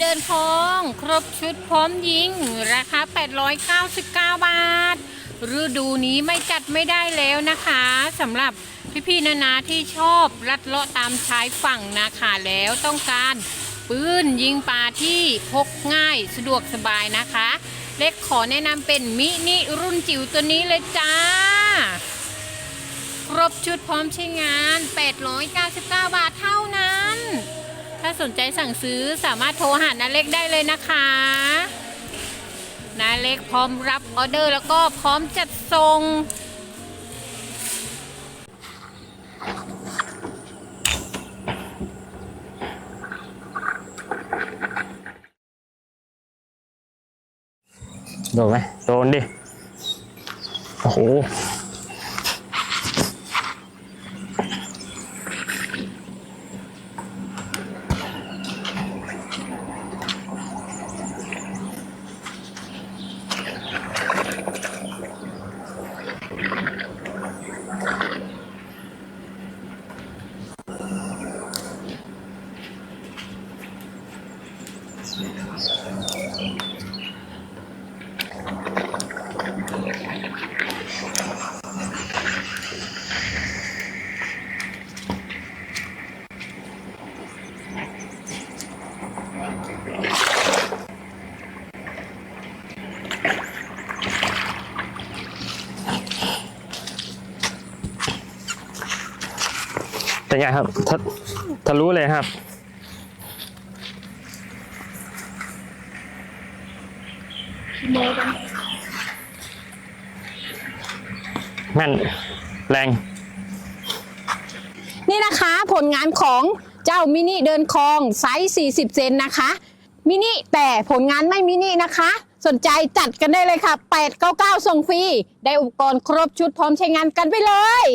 เดินคลอง ครบชุดพร้อมยิง ราคา 899 บาท ฤดูนี้ไม่จัดไม่ได้แล้วนะคะสำหรับพี่ๆนานาที่ชอบลัดเลาะตามชายฝั่งนะคะแล้วต้องการปืนยิงปลาที่พกง่ายสะดวกสบายนะคะ เล็กขอแนะนำเป็นมินิรุ่นจิ๋วตัวนี้เลยจ้า ครบชุดพร้อมใช้งาน 899 บาทเท่านั้น สนใจสั่งซื้อสามารถโทรหานาเล็กได้เลยนะคะนาเล็กพร้อมรับออเดอร์แล้วก็พร้อมจัดส่งโดนไหมโดนดิ โอ้โห Thank you. เป็นไงครับทะทะลุเลยครับ แม่นแรง นี่นะคะผลงานของเจ้ามินิเดินคลองไซส์ 40 เซนนะคะ มินิแต่ผลงานไม่มินินะคะ สนใจจัดกันได้เลยค่ะ 899 ส่งฟรี ได้อุปกรณ์ครบชุดพร้อมใช้งานกันไปเลย